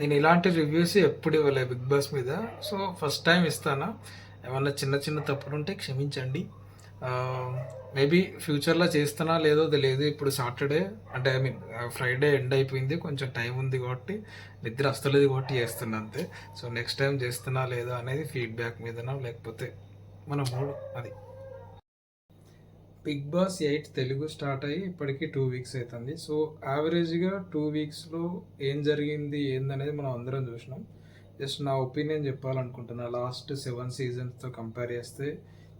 నేను ఇలాంటి రివ్యూస్ ఎప్పుడు ఇవ్వలే బిగ్ బాస్ మీద. సో ఫస్ట్ టైం ఇస్తానా. ఏమన్నా చిన్న చిన్న తప్పులు ఉంటే క్షమించండి మేబీ ఫ్యూచర్లో చేస్తానా లేదో తెలియదు. ఇప్పుడు సాటర్డే అంటే ఐ మీన్ ఫ్రైడే ఎండ్ అయిపోయింది. కొంచెం టైం ఉంది కాబట్టి నిద్ర వస్తలేదు కాబట్టి చేస్తున్నా అంతే. సో నెక్స్ట్ టైం చేస్తున్నా లేదా అనేది ఫీడ్బ్యాక్ మీదనా లేకపోతే మన మూడు అది. Bigg Boss eight Telugu start అయ్యి ఇప్పటికీ టూ వీక్స్ అవుతుంది సో యావరేజ్గా టూ వీక్స్లో ఏం జరిగింది ఏందనేది మనం అందరం చూసినాం. జస్ట్ నా ఒపీనియన్ చెప్పాలనుకుంటున్నా లాస్ట్ సెవెన్ సీజన్స్తో కంపేర్ చేస్తే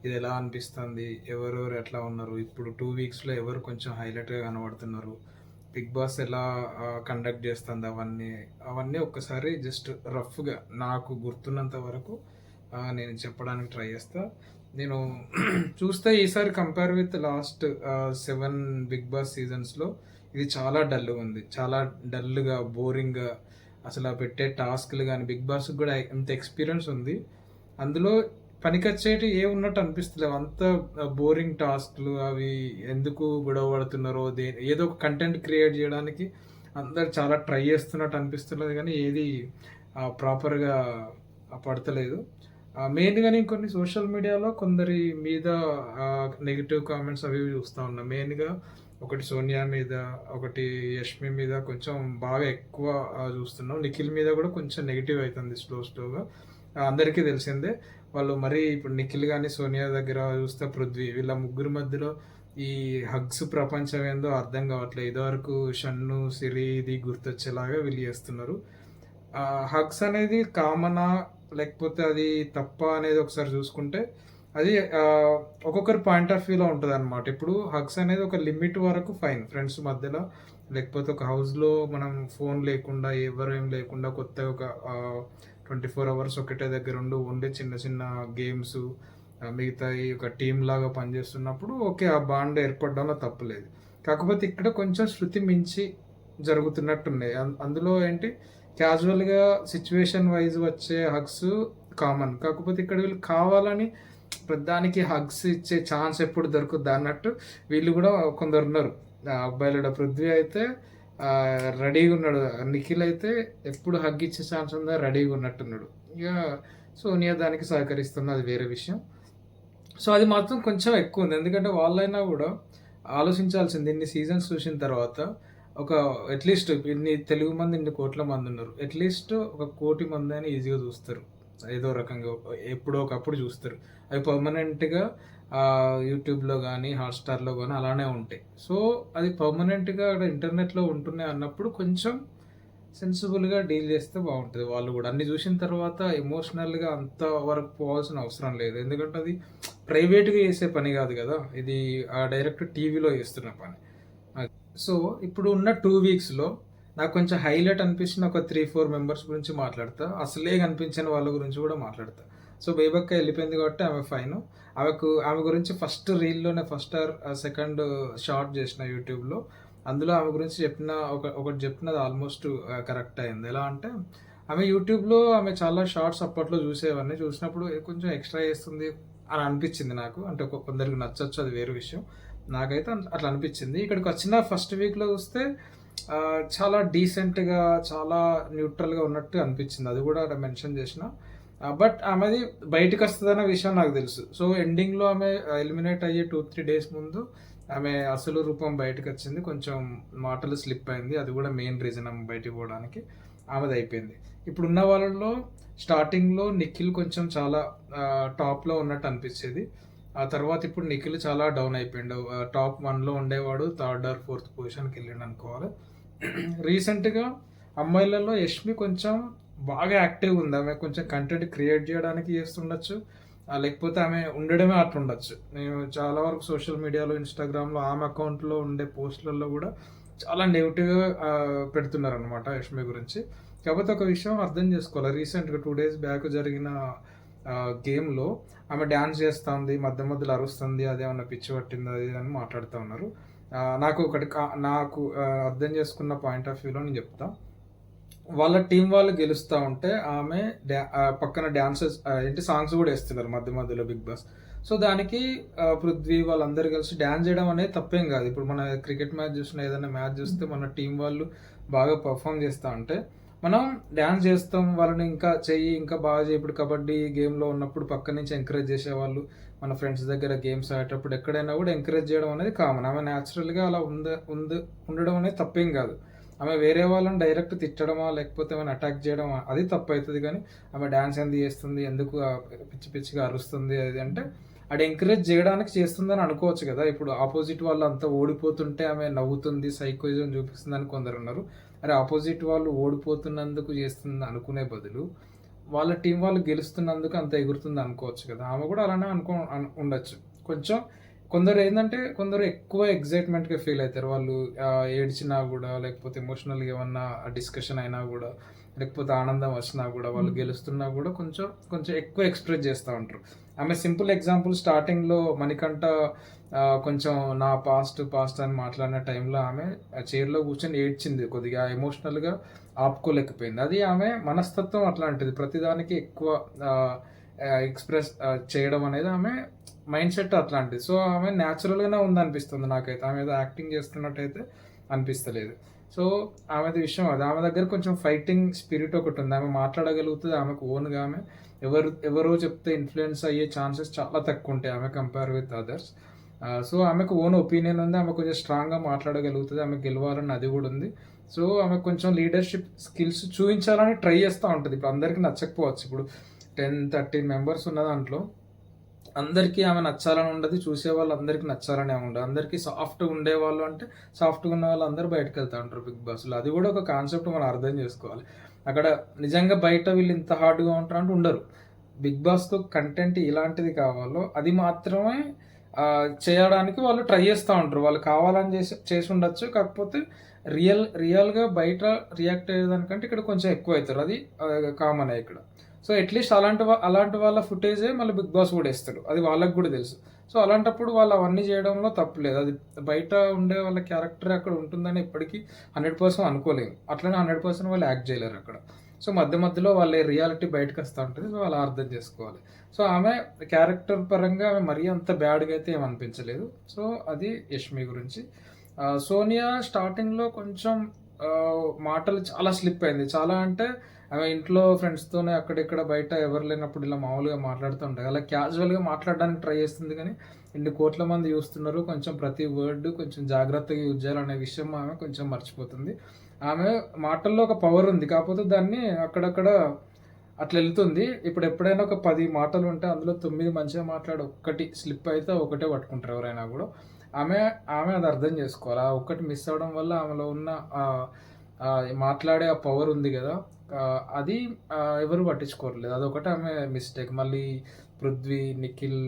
ఇది ఎలా అనిపిస్తుంది? ఎవరెవరు ఎట్లా ఉన్నారు? ఇప్పుడు టూ వీక్స్లో ఎవరు కొంచెం హైలైట్గా కనబడుతున్నారు? బిగ్ బాస్ ఎలా కండక్ట్ చేస్తుంది అవన్నీ? అవన్నీ ఒక్కసారి జస్ట్ రఫ్గా నాకు గుర్తున్నంత వరకు నేను చెప్పడానికి ట్రై చేస్తాను నేను చూస్తే ఈసారి compare with last seven Bigg Boss సీజన్స్లో ఇది చాలా డల్ ఉంది. చాలా డల్గా బోరింగ్గా అసలు ఆ పెట్టే టాస్క్లు కానీ బిగ్ బాస్ కూడా ఎంత ఎక్స్పీరియన్స్ ఉంది. అందులో పనికొచ్చేటి ఏ ఉన్నట్టు అనిపిస్తలేవు అంత బోరింగ్ టాస్క్లు అవి ఎందుకు గొడవ పడుతున్నారో దే ఏదో ఒక కంటెంట్ క్రియేట్ చేయడానికి అందరు చాలా ట్రై చేస్తున్నట్టు అనిపిస్తున్నది కానీ ఏది ప్రాపర్గా పడతలేదు. మెయిన్గా నేను కొన్ని సోషల్ మీడియాలో కొందరి మీద నెగిటివ్ కామెంట్స్ అవి చూస్తూ ఉన్నా. మెయిన్గా ఒకటి సోనియా మీద ఒకటి యష్మి మీద కొంచెం బాగా ఎక్కువ చూస్తున్నాం. నిఖిల్ మీద కూడా కొంచెం నెగిటివ్ అవుతుంది స్లో స్లోగా అందరికీ తెలిసిందే. వాళ్ళు మరీ ఇప్పుడు నిఖిల్ కానీ సోనియా దగ్గర చూస్తే పృథ్వీ వీళ్ళ ముగ్గురు మధ్యలో ఈ హగ్స్ ప్రపంచం ఏందో అర్థం కావట్లేదు. ఇదివరకు షన్ను సిరి ఇది గుర్తొచ్చేలాగా వీళ్ళు చేస్తున్నారు. హగ్స్ అనేది కామనా లేకపోతే అది తప్ప అనేది ఒకసారి చూసుకుంటే అది ఒక్కొక్కరి పాయింట్ ఆఫ్ వ్యూలో ఉంటుంది అనమాట ఇప్పుడు హగ్స్ అనేది ఒక లిమిట్ వరకు ఫైన్ ఫ్రెండ్స్ మధ్యలో లేకపోతే ఒక హౌస్లో మనం ఫోన్ లేకుండా ఎవరు ఏం లేకుండా కొత్తగా ఒక ట్వంటీ ఫోర్ అవర్స్ ఒకటే దగ్గర ఉండి ఓన్లీ చిన్న చిన్న గేమ్స్ మిగతా ఈ ఒక టీమ్ లాగా పనిచేస్తున్నప్పుడు ఓకే ఆ బాండ్ ఏర్పడడంలో తప్పలేదు. కాకపోతే ఇక్కడ కొంచెం శృతి మించి జరుగుతున్నట్టున్నాయి అందులో ఏంటి క్యాజువల్గా సిచ్యువేషన్ వైజ్ వచ్చే హగ్స్ కామన్. కాకపోతే ఇక్కడ వీళ్ళు కావాలని ప్రధానికి హగ్స్ ఇచ్చే ఛాన్స్ ఎప్పుడు దొరుకుద్ది అన్నట్టు వీళ్ళు కూడా కొందరు ఉన్నారు. అబ్బాయిలు పృథ్వీ అయితే రెడీగా ఉన్నాడు. నిఖిల్ అయితే ఎప్పుడు హగ్ ఇచ్చే ఛాన్స్ ఉందా రెడీగా ఉన్నట్టున్నాడు. ఇక సోనియా దానికి సహకరిస్తుంది. అది వేరే విషయం. సో అది మాత్రం కొంచెం ఎక్కువ ఉంది. ఎందుకంటే వాళ్ళైనా కూడా ఆలోచించాల్సింది ఇన్ని సీజన్స్ చూసిన తర్వాత ఒక అట్లీస్ట్ ఇన్ని తెలుగు మంది ఇన్ని కోట్ల మంది ఉన్నారు. అట్లీస్ట్ ఒక కోటి మంది అని ఈజీగా చూస్తారు. ఏదో రకంగా ఎప్పుడో ఒకప్పుడు చూస్తారు. అవి పర్మనెంట్గా యూట్యూబ్లో కానీ హాట్స్టార్లో కానీ అలానే ఉంటాయి. సో అది పర్మనెంట్గా అక్కడ ఇంటర్నెట్లో ఉంటున్నాయి అన్నప్పుడు కొంచెం సెన్సిబుల్గా డీల్ చేస్తే బాగుంటుంది వాళ్ళు కూడా. అన్ని చూసిన తర్వాత ఎమోషనల్గా అంత వరకు పోవాల్సిన అవసరం లేదు. ఎందుకంటే అది ప్రైవేట్గా చేసే పని కాదు కదా. ఇది ఆ డైరెక్ట్ టీవీలో చేస్తున్న పని. సో ఇప్పుడు ఉన్న టూ వీక్స్లో నాకు కొంచెం హైలైట్ అనిపించిన ఒక త్రీ ఫోర్ మెంబర్స్ గురించి మాట్లాడతా. అసలే కనిపించిన వాళ్ళ గురించి కూడా మాట్లాడతా. సో బేబక్క వెళ్ళిపోయింది కాబట్టి ఆమె ఫైన్ ఆమెకు ఆమె గురించి ఫస్ట్ రీల్లోనే ఫస్ట్ ఆర్ సెకండ్ షార్ట్ చేసిన యూట్యూబ్లో అందులో ఆమె గురించి చెప్పిన ఒక ఒకటి చెప్పినది ఆల్మోస్ట్ కరెక్ట్ అయింది. ఎలా అంటే ఆమె యూట్యూబ్లో ఆమె చాలా షార్ట్స్ అప్పట్లో చూసేవన్నీ చూసినప్పుడు కొంచెం ఎక్స్ట్రా చేస్తుంది అని అనిపించింది నాకు. అంటే కొందరికి నచ్చచ్చు అది వేరే విషయం. నాకైతే అట్లా అనిపించింది. ఇక్కడికి వచ్చిన ఫస్ట్ వీక్లో చూస్తే చాలా డీసెంట్గా చాలా న్యూట్రల్గా ఉన్నట్టు అనిపించింది. అది కూడా అక్కడ మెన్షన్ చేసిన. బట్ ఆమెది బయటకు వస్తుందన్న విషయం నాకు తెలుసు. సో ఎండింగ్లో ఆమె ఎలిమినేట్ అయ్యే టూ త్రీ డేస్ ముందు ఆమె అసలు రూపం బయటకు వచ్చింది. కొంచెం మాటలు స్లిప్ అయింది. అది కూడా మెయిన్ రీజన్ ఆమె బయటికి పోవడానికి ఆమెది అయిపోయింది. ఇప్పుడున్న వాళ్ళలో స్టార్టింగ్లో నిఖిల్ కొంచెం చాలా టాప్లో ఉన్నట్టు అనిపించేది. ఆ తర్వాత ఇప్పుడు నిఖిల్ చాలా డౌన్ అయిపోయిండు. టాప్ వన్లో ఉండేవాడు థర్డ్ ఆర్ ఫోర్త్ పొజిషన్కి వెళ్ళిండు అనుకోవాలి. రీసెంట్గా అమ్మాయిలలో యష్మి కొంచెం బాగా యాక్టివ్ ఉంది. ఆమె కొంచెం కంటెంట్ క్రియేట్ చేయడానికి చేస్తుండొచ్చు. లేకపోతే ఆమె ఉండడమే అట్లుండొచ్చు. నేను చాలా వరకు సోషల్ మీడియాలో ఇన్స్టాగ్రామ్లో ఆమె అకౌంట్లో ఉండే పోస్టులలో కూడా చాలా నెగిటివ్గా పెడుతున్నారు అనమాట యష్మి గురించి. కాకపోతే ఒక విషయం అర్థం చేసుకోవాలి. రీసెంట్గా టూ డేస్ బ్యాక్ జరిగిన గేమ్లో ఆమె డ్యాన్స్ చేస్తుంది మధ్య మధ్యలో అరుస్తుంది అదేమన్నా పిచ్చి పట్టింది అది అని మాట్లాడుతూ ఉన్నారు. నాకు ఒకటి నాకు అర్థం చేసుకున్న పాయింట్ ఆఫ్ వ్యూలో నేను చెప్తా. వాళ్ళ టీం వాళ్ళు గెలుస్తూ ఉంటే ఆమె డ్యా పక్కన డ్యాన్సెస్ ఏంటి సాంగ్స్ కూడా వేస్తున్నారు మధ్య మధ్యలో బిగ్ బాస్. సో దానికి పృథ్వీ వాళ్ళందరూ కలిసి డ్యాన్స్ చేయడం అనేది తప్పేం కాదు. ఇప్పుడు మన క్రికెట్ మ్యాచ్ చూసిన ఏదైనా మ్యాచ్ చూస్తే మన టీం వాళ్ళు బాగా పర్ఫామ్ చేస్తూ ఉంటే మనం డ్యాన్స్ చేస్తాం వాళ్ళని ఇంకా చెయ్యి ఇంకా బాగా చేయి ఇప్పుడు కబడ్డీ గేమ్లో ఉన్నప్పుడు పక్క నుంచి ఎంకరేజ్ చేసేవాళ్ళు. మన ఫ్రెండ్స్ దగ్గర గేమ్స్ ఆడేటప్పుడు ఎక్కడైనా కూడా ఎంకరేజ్ చేయడం అనేది కామన్ ఆమె న్యాచురల్గా అలా ఉంద ఉంది ఉండడం అనేది తప్పేం కాదు. ఆమె వేరే వాళ్ళని డైరెక్ట్ తిట్టడమా లేకపోతే ఏమైనా అటాక్ చేయడమా అది తప్పు అవుతుంది కానీ ఆమె డ్యాన్స్ ఎందుకు చేస్తుంది ఎందుకు పిచ్చి పిచ్చిగా అరుస్తుంది అది అంటే అది ఎంకరేజ్ చేయడానికి చేస్తుందని అనుకోవచ్చు కదా. ఇప్పుడు ఆపోజిట్ వాళ్ళు అంతా ఓడిపోతుంటే ఆమె నవ్వుతుంది సైకోయిజం చూపిస్తుందని కొందరు ఉన్నారు. అరే ఆపోజిట్ వాళ్ళు ఓడిపోతున్నందుకు చేస్తుంది అనుకునే బదులు వాళ్ళ టీం వాళ్ళు గెలుస్తున్నందుకు అంత ఎగురుతుంది అనుకోవచ్చు కదా. ఆమె కూడా అలానే అనుకో అను- ఉండొచ్చు. కొంచెం కొందరు ఏంటంటే కొందరు ఎక్కువ ఎగ్జైట్మెంట్గా ఫీల్ అవుతారు. వాళ్ళు ఏడ్చినా కూడా లేకపోతే ఎమోషనల్గా ఏమన్నా డిస్కషన్ అయినా కూడా లేకపోతే ఆనందం వచ్చినా కూడా వాళ్ళు గెలుస్తున్నా కూడా కొంచెం కొంచెం ఎక్కువ ఎక్స్ప్రెస్ చేస్తూ ఉంటారు. ఆమె సింపుల్ ఎగ్జాంపుల్ స్టార్టింగ్లో మణికంఠ కొంచెం నా పాస్ట్ పాస్ట్ అని మాట్లాడిన టైంలో ఆమె చైర్లో కూర్చొని ఏడ్చింది కొద్దిగా ఎమోషనల్గా ఆపుకోలేకపోయింది. అది ఆమె మనస్తత్వం అట్లాంటిది. ప్రతిదానికి ఎక్కువ ఎక్స్ప్రెస్ చేయడం అనేది ఆమె మైండ్ సెట్ అట్లాంటిది. సో ఆమె న్యాచురల్గానే ఉందనిపిస్తుంది నాకైతే. ఆమె ఏదో యాక్టింగ్ చేస్తున్నట్టయితే అనిపిస్తలేదు. సో ఆమెది విషయం అది. ఆమె దగ్గర కొంచెం ఫైటింగ్ స్పిరిట్ ఒకటి ఉంది. ఆమె మాట్లాడగలుగుతుంది ఆమెకు ఓన్గా ఆమె. ఎవరు ఎవరో చెప్తే ఇన్ఫ్లుయెన్స్ అయ్యే ఛాన్సెస్ చాలా తక్కువ ఉంటాయి ఆమె కంపేర్ విత్ అదర్స్ సో ఆమెకు ఓన్ ఒపీనియన్ ఉంది ఆమె కొంచెం స్ట్రాంగ్గా మాట్లాడగలుగుతుంది ఆమె గెలవాలని అది కూడా ఉంది. సో ఆమె కొంచెం లీడర్షిప్ స్కిల్స్ చూపించాలని ట్రై చేస్తూ ఉంటుంది. ఇప్పుడు అందరికీ నచ్చకపోవచ్చు. ఇప్పుడు టెన్ థర్టీన్ మెంబర్స్ ఉన్న దాంట్లో అందరికీ ఆమె నచ్చాలని ఉండదు చూసే వాళ్ళు అందరికీ నచ్చాలని ఉండదు. అందరికీ సాఫ్ట్గా ఉండేవాళ్ళు అంటే సాఫ్ట్గా ఉన్న వాళ్ళు అందరూ బయటకు వెళ్తూ ఉంటారు బిగ్ బాస్లో అది కూడా ఒక కాన్సెప్ట్ మనం అర్థం చేసుకోవాలి. అక్కడ నిజంగా బయట వీళ్ళు ఇంత హార్డ్గా ఉంటారు అంటే ఉండరు. బిగ్ బాస్తో కంటెంట్ ఇలాంటిది కావాలో అది మాత్రమే చేయడానికి వాళ్ళు ట్రై చేస్తూ ఉంటారు. వాళ్ళు కావాలని చేసి చేసి ఉండొచ్చు. కాకపోతే రియల్ రియల్గా బయట రియాక్ట్ అయ్యేదానికంటే ఇక్కడ కొంచెం ఎక్కువ అవుతారు అది కామన్ ఇక్కడ. సో అట్లీస్ట్ అలాంటి అలాంటి వాళ్ళ ఫుటేజే మళ్ళీ బిగ్ బాస్ కూడా ఇస్తారు అది వాళ్ళకి కూడా తెలుసు. సో అలాంటప్పుడు వాళ్ళు అవన్నీ చేయడంలో తప్పు లేదు. అది బయట ఉండే వాళ్ళ క్యారెక్టర్ అక్కడ ఉంటుందని ఇప్పటికీ హండ్రెడ్ పర్సెంట్ అనుకోలేము. అట్లనే హండ్రెడ్ పర్సెంట్ వాళ్ళు యాక్ట్ చేయలేరు అక్కడ. సో మధ్య మధ్యలో వాళ్ళ రియాలిటీ బయటకు వస్తూ ఉంటుంది. సో వాళ్ళు అర్థం చేసుకోవాలి. సో ఆమె క్యారెక్టర్ పరంగా ఆమె మరీ అంత బ్యాడ్గా అయితే ఏమనిపించలేదు సో అది యష్మి గురించి. సోనియా స్టార్టింగ్లో కొంచెం మాటలు చాలా స్లిప్ అయింది. చాలా అంటే ఆమె ఇంట్లో ఫ్రెండ్స్తోనే అక్కడిక్కడ బయట ఎవరు లేనప్పుడు ఇలా మామూలుగా మాట్లాడుతుంటాయి. అలా క్యాజువల్గా మాట్లాడడానికి ట్రై చేస్తుంది కానీ ఇన్ని కోట్ల మంది చూస్తున్నారు. కొంచెం ప్రతి వర్డ్ కొంచెం జాగ్రత్తగా యూజ్ చేయాలనే విషయం ఆమె కొంచెం మర్చిపోతుంది. ఆమె మాటల్లో ఒక పవర్ ఉంది. కాకపోతే దాన్ని అక్కడక్కడ అట్లా వెళ్తుంది. ఇప్పుడు ఎప్పుడైనా ఒక పది మాటలు ఉంటే అందులో తొమ్మిది మంచిగా మాట్లాడి ఒక్కటి స్లిప్ అయితే ఒకటే పట్టుకుంటారు ఎవరైనా కూడా. ఆమె ఆమె అది అర్థం చేసుకోవాలి. ఆ ఒక్కటి మిస్ అవ్వడం వల్ల ఆమెలో ఉన్న మాట్లాడే ఆ పవర్ ఉంది కదా. అది ఎవరు పట్టించుకోవట్లేదు. అదొకటి ఆమె మిస్టేక్ మళ్ళీ పృథ్వీ నిఖిల్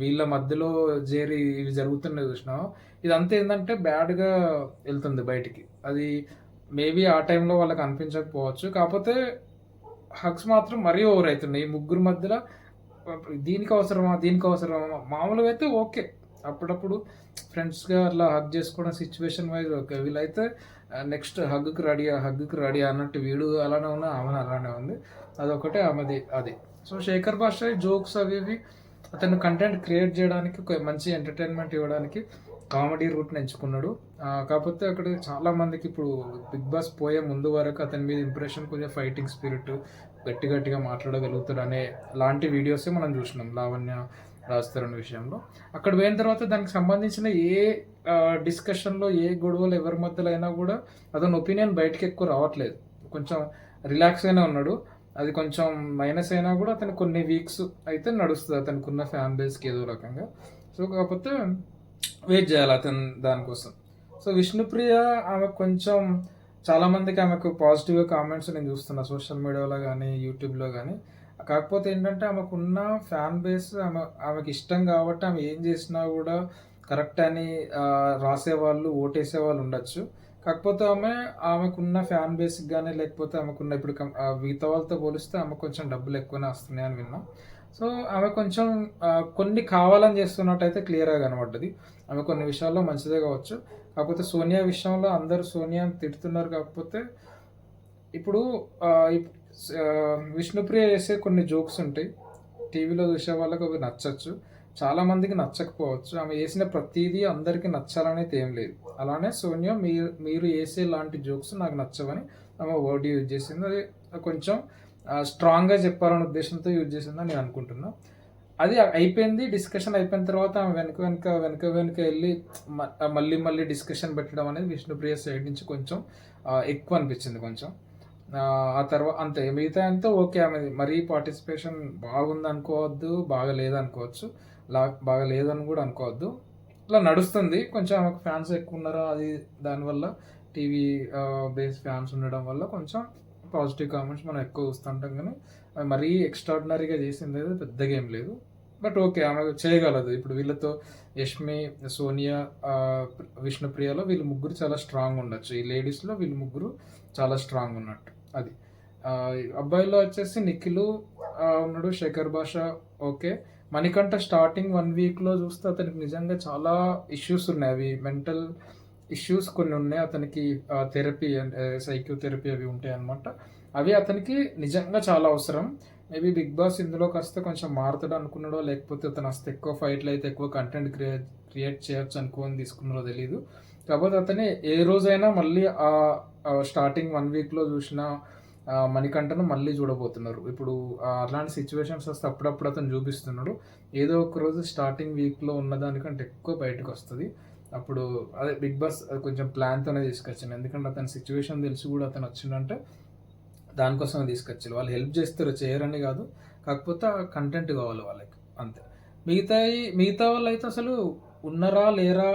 వీళ్ళ మధ్యలో చేరి ఇవి జరుగుతున్నాయి చూసినా ఇదంతా ఏంటంటే బ్యాడ్గా వెళ్తుంది బయటికి. అది మేబీ ఆ టైంలో వాళ్ళకి అనిపించకపోవచ్చు. కాకపోతే హగ్స్ మాత్రం మరీ ఓవర్ అవుతున్నాయి. ఈ ముగ్గురు మధ్యలో దీనికి అవసరమా దీనికి అవసరమా? మామూలుగా అయితే ఓకే. అప్పుడప్పుడు ఫ్రెండ్స్గా అట్లా హగ్ చేసుకోవడం సిచ్యువేషన్ వైజ్ ఓకే. వీళ్ళైతే నెక్స్ట్ హగ్కి రెడీ హగ్కి రెడీ అన్నట్టు వీడు అలానే ఉన్నా ఆమె అలానే ఉంది. అదొకటే ఆమెది అది. సో శేఖర్ భాష జోక్స్ అవి ఇవి అతను కంటెంట్ క్రియేట్ చేయడానికి ఒక మంచి ఎంటర్టైన్మెంట్ ఇవ్వడానికి కామెడీ రూట్ని ఎంచుకున్నాడు. కాకపోతే అక్కడ చాలా మందికి ఇప్పుడు బిగ్ బాస్ పోయే ముందు వరకు అతని మీద ఇంప్రెషన్ కొంచెం ఫైటింగ్ స్పిరిట్ గట్టి గట్టిగా మాట్లాడగలుగుతాడు అనే లాంటి వీడియోసే మనం చూసినాం లావణ్య రాస్తారన్న విషయంలో. అక్కడ పోయిన తర్వాత దానికి సంబంధించిన ఏ డిస్కషన్లో ఏ గొడవలు ఎవరి మధ్యలో అయినా కూడా అతని ఒపీనియన్ బయటకు ఎక్కువ రావట్లేదు. కొంచెం రిలాక్స్ అయినా ఉన్నాడు. అది కొంచెం మైనస్ అయినా కూడా అతను కొన్ని వీక్స్ అయితే నడుస్తుంది. అతనికి ఉన్న ఫ్యాన్ బేస్కి ఏదో రకంగా. సో కాకపోతే వెయిట్ చేయాలి అతను దానికోసం. సో విష్ణుప్రియ ఆమె కొంచెం చాలా మందికి ఆమెకు పాజిటివ్గా కామెంట్స్ నేను చూస్తున్నా సోషల్ మీడియాలో కానీ యూట్యూబ్లో కానీ కాకపోతే ఏంటంటే ఆమెకు ఉన్న ఫ్యాన్ బేస్ ఆమె ఆమెకి ఇష్టం కాబట్టి ఆమె ఏం చేసినా కూడా కరెక్ట్ అని రాసేవాళ్ళు ఓటేసే వాళ్ళు ఉండొచ్చు. కాకపోతే ఆమె ఆమెకున్న ఫ్యాన్ బేస్కి కానీ లేకపోతే ఆమెకున్న ఇప్పుడు మిగతా వాళ్ళతో పోలిస్తే ఆమె కొంచెం డబ్బులు ఎక్కువనే వస్తున్నాయి అని విన్నాం. సో ఆమె కొంచెం కొన్ని కావాలని చేస్తున్నట్టయితే క్లియర్గా కనబడ్డది. ఆమె కొన్ని విషయాల్లో మంచిదే కావచ్చు. కాకపోతే సోనియా విషయంలో అందరూ సోనియాని తిడుతున్నారు కాకపోతే ఇప్పుడు విష్ణుప్రియ చేసే కొన్ని జోక్స్ ఉంటాయి. టీవీలో చూసే వాళ్ళకి అవి నచ్చచ్చు. చాలామందికి నచ్చకపోవచ్చు. ఆమె వేసిన ప్రతిదీ అందరికీ నచ్చాలనేది ఏం లేదు. అలానే సోనియా మీరు మీరు వేసే లాంటి జోక్స్ నాకు నచ్చవని ఆమె వర్డ్ యూజ్ చేసింది. అది కొంచెం స్ట్రాంగ్గా చెప్పాలనే ఉద్దేశంతో యూజ్ చేసిందని నేను అనుకుంటున్నా. అది అయిపోయింది డిస్కషన్ అయిపోయిన తర్వాత ఆమె వెనక వెనక వెనక వెనక వెళ్ళి మ- మళ్ళీ మళ్ళీ డిస్కషన్ పెట్టడం అనేది విష్ణుప్రియ సైడ్ నుంచి కొంచెం ఎక్కువ అనిపించింది కొంచెం. ఆ, తర్వాత అంతే. మిగతా అంతా ఓకే ఆమె. మరీ పార్టిసిపేషన్ బాగుంది అనుకోవద్దు బాగా లేదనుకోవచ్చు లా బాగా లేదని కూడా అనుకోవద్దు. ఇలా నడుస్తుంది. కొంచెం ఆమెకు ఫ్యాన్స్ ఎక్కువ ఉన్నారా అది దానివల్ల టీవీ బేస్ ఫ్యాన్స్ ఉండడం వల్ల కొంచెం పాజిటివ్ కామెంట్స్ మనం ఎక్కువ చూస్తుంటాం కానీ మరీ ఎక్స్ట్రాడినరీగా చేసింది అయితే పెద్దగా ఏం లేదు. బట్ ఓకే ఆమె చేయగలదు. ఇప్పుడు వీళ్ళతో యష్మి సోనియా విష్ణుప్రియలో వీళ్ళు ముగ్గురు చాలా స్ట్రాంగ్ ఉండొచ్చు. ఈ లేడీస్లో వీళ్ళు ముగ్గురు చాలా స్ట్రాంగ్ ఉన్నట్టు. అది. అబ్బాయిలో వచ్చేసి నిఖిల్ ఉన్నాడు శేఖర్ భాష. ఓకే మణికంఠ స్టార్టింగ్ వన్ వీక్లో చూస్తే అతనికి నిజంగా చాలా ఇష్యూస్ ఉన్నాయి. అవి మెంటల్ ఇష్యూస్ కొన్ని ఉన్నాయి. అతనికి థెరపీ సైక్యో థెరపీ అవి ఉంటాయి అనమాట అవి అతనికి నిజంగా చాలా అవసరం. మేబీ బిగ్ బాస్ ఇందులో కాస్త కొంచెం మారుతాడు అనుకున్నాడో లేకపోతే అతను అస్త ఎక్కువ ఫైట్లు అయితే ఎక్కువ కంటెంట్ క్రియేట్ క్రియేట్ చేయొచ్చు అనుకోని తీసుకున్నారో తెలియదు కాకపోతే అతని ఏ రోజైనా మళ్ళీ ఆ స్టార్టింగ్ వన్ వీక్లో చూసిన మణికంఠను మళ్ళీ చూడబోతున్నారు. ఇప్పుడు అలాంటి సిచ్యువేషన్స్ వస్తే అప్పుడప్పుడు అతను చూపిస్తున్నాడు. ఏదో ఒక రోజు స్టార్టింగ్ వీక్లో ఉన్నదానికంటే ఎక్కువ బయటకు వస్తుంది. అప్పుడు అదే బిగ్ బాస్ కొంచెం ప్లాన్తోనే తీసుకొచ్చాను ఎందుకంటే అతని సిచ్యువేషన్ తెలిసి కూడా అతను వచ్చిందంటే దానికోసం తీసుకొచ్చారు వాళ్ళు హెల్ప్ చేస్తారు చేయరని కాదు. కాకపోతే కంటెంట్ కావాలి వాళ్ళకి అంతే. మిగతా మిగతా వాళ్ళు అయితే అసలు ఉన్నారా లేరా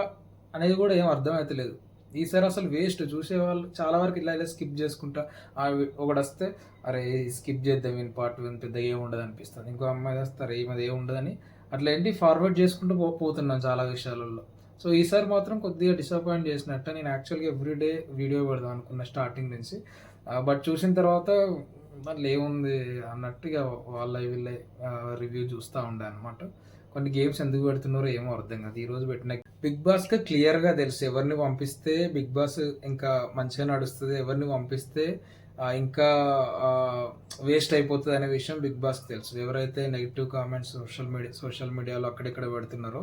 అనేది కూడా ఏం అర్థమవుతలేదు ఈసారి అసలు వేస్ట్ చూసేవాళ్ళు చాలా వరకు ఇలా ఇలా స్కిప్ చేసుకుంటా ఆ ఒకడు వస్తే అరే స్కిప్ చేద్దాం ఈయన పార్ట్ వన్ పెద్ద ఏం ఉండదు అనిపిస్తుంది. ఇంకో అమ్మాయి వస్తే అరే ఏమది ఏం ఉండదని అట్లా ఏంటి ఫార్వర్డ్ చేసుకుంటూ పోతున్నాం పోతున్నాను చాలా విషయాలలో. సో ఈసారి మాత్రం కొద్దిగా డిసప్పాయింట్ చేసినట్టు. నేను యాక్చువల్గా ఎవ్రీడే వీడియో పెడదాం అనుకున్న స్టార్టింగ్ నుంచి. బట్ చూసిన తర్వాత దాంట్లో ఏముంది అన్నట్టుగా వాళ్ళ వీళ్ళ రివ్యూ చూస్తూ ఉండే అనమాట కొన్ని గేమ్స్ ఎందుకు పెడుతున్నారో ఏమో అర్థం కాదు. ఈరోజు పెట్టిన బిగ్ బాస్కి క్లియర్గా తెలుసు. ఎవరిని పంపిస్తే బిగ్ బాస్ ఇంకా మంచిగా నడుస్తుంది ఎవరిని పంపిస్తే ఇంకా వేస్ట్ అయిపోతుంది అనే విషయం బిగ్ బాస్కి తెలుసు. ఎవరైతే negative comments social media social మీడియాలో అక్కడిక్కడ పెడుతున్నారో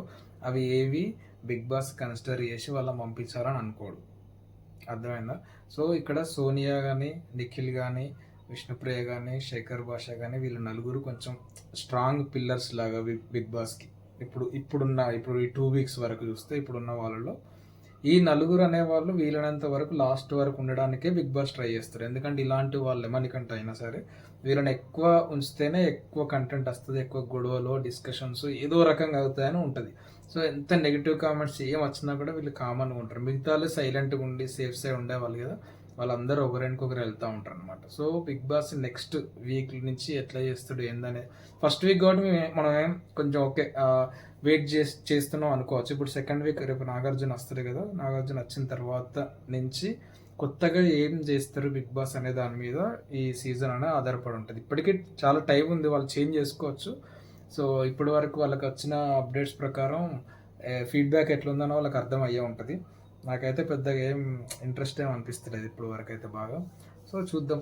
అవి ఏవి బిగ్ బాస్ కన్సిడర్ చేసి వాళ్ళని పంపించారని అనుకోడు. అర్థమైందా? సో ఇక్కడ సోనియా కానీ నిఖిల్ కానీ విష్ణుప్రియ కానీ శేఖర్ భాష కానీ వీళ్ళు నలుగురు కొంచెం స్ట్రాంగ్ పిల్లర్స్ లాగా బిగ్ బిగ్ బాస్కి ఇప్పుడు ఇప్పుడున్న ఇప్పుడు ఈ టూ వీక్స్ వరకు చూస్తే ఇప్పుడున్న వాళ్ళలో ఈ నలుగురు అనే వాళ్ళు వీలైనంత వరకు లాస్ట్ వరకు ఉండడానికే బిగ్ బాస్ ట్రై చేస్తారు. ఎందుకంటే ఇలాంటి వాళ్ళు ఎమనికంట అయినా సరే వీళ్ళని ఎక్కువ ఉంచితేనే ఎక్కువ కంటెంట్ వస్తుంది ఎక్కువ గొడవలు డిస్కషన్స్ ఏదో రకంగా అవుతాయని ఉంటుంది. సో ఎంత నెగిటివ్ కామెంట్స్ ఏం వచ్చినా కూడా వీళ్ళు కామన్గా ఉంటారు మిగతా వాళ్ళు సైలెంట్గా ఉండి సేఫ్ సైడ్ ఉండేవాళ్ళు కదా వాళ్ళందరూ ఒకరికొకరు వెళ్తూ ఉంటారు అనమాట so Bigg Boss next week నుంచి ఎట్లా చేస్తాడు ఏందనే ఫస్ట్ వీక్ కాబట్టి మనం ఏం కొంచెం ఓకే వెయిట్ చేసి చేస్తున్నాం అనుకోవచ్చు. ఇప్పుడు సెకండ్ వీక్ రేపు నాగార్జున వస్తుంది కదా నాగార్జున వచ్చిన తర్వాత నుంచి కొత్తగా ఏం చేస్తారు బిగ్ బాస్ అనే దాని మీద ఈ సీజన్ అనేది ఆధారపడి ఉంటుంది. ఇప్పటికీ చాలా టైం ఉంది వాళ్ళు చేంజ్ చేసుకోవచ్చు. సో ఇప్పటి వరకు వాళ్ళకి వచ్చిన అప్డేట్స్ ప్రకారం ఫీడ్బ్యాక్ ఎట్లుందనో వాళ్ళకి అర్థం అయ్యే ఉంటుంది. నాకైతే పెద్దగా ఏం ఇంట్రెస్ట్ ఏం అనిపిస్తలేదు ఇప్పుడు వరకు అయితే బాగా. సో చూద్దాం.